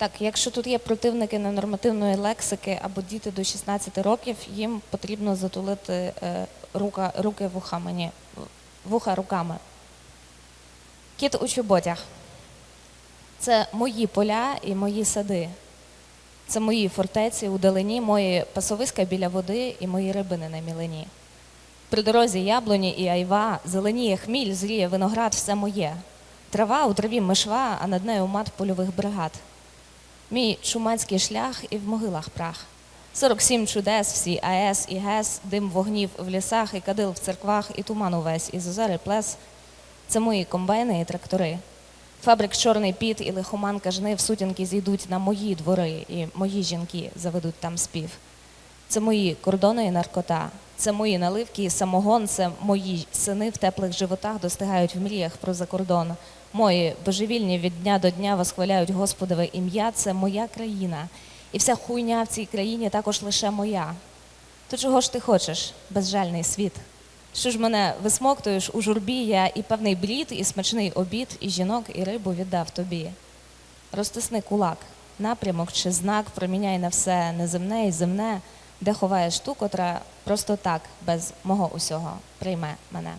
Так, якщо тут є противники ненормативної лексики або діти до 16 років, їм потрібно затулити е, рука, руки вуха мені, вуха руками. Кіт у чоботях. Це мої поля і мої сади. Це мої фортеці у далині, мої пасовиська біля води і мої рибини на мілині. При дорозі яблуні і айва, зеленіє хміль, зріє виноград, все моє. Трава у траві мишва, а над нею мат польових бригад. Мій шуманський шлях і в могилах прах. 47 чудес, всі АЕС і ГЕС, дим вогнів в лісах, і кадил в церквах, і туман увесь, і зозери плес. Це мої комбайни і трактори. Фабрик чорний піт і лихоманка жнив сутінки зійдуть на мої двори, і мої жінки заведуть там спів. Це мої кордони і наркота, це мої наливки і самогон, це мої сини в теплих животах достигають в мріях про закордон. Мої божевільні від дня до дня восхваляють Господове ім'я, це моя країна. І вся хуйня в цій країні також лише моя. То чого ж ти хочеш, безжальний світ? Що ж мене висмоктуєш у журбі, я і певний брід, і смачний обід, і жінок, і рибу віддав тобі. Розтисни кулак, напрямок чи знак проміняй на все неземне і земне, де ховаєш ту, котра просто так, без мого усього, прийме мене.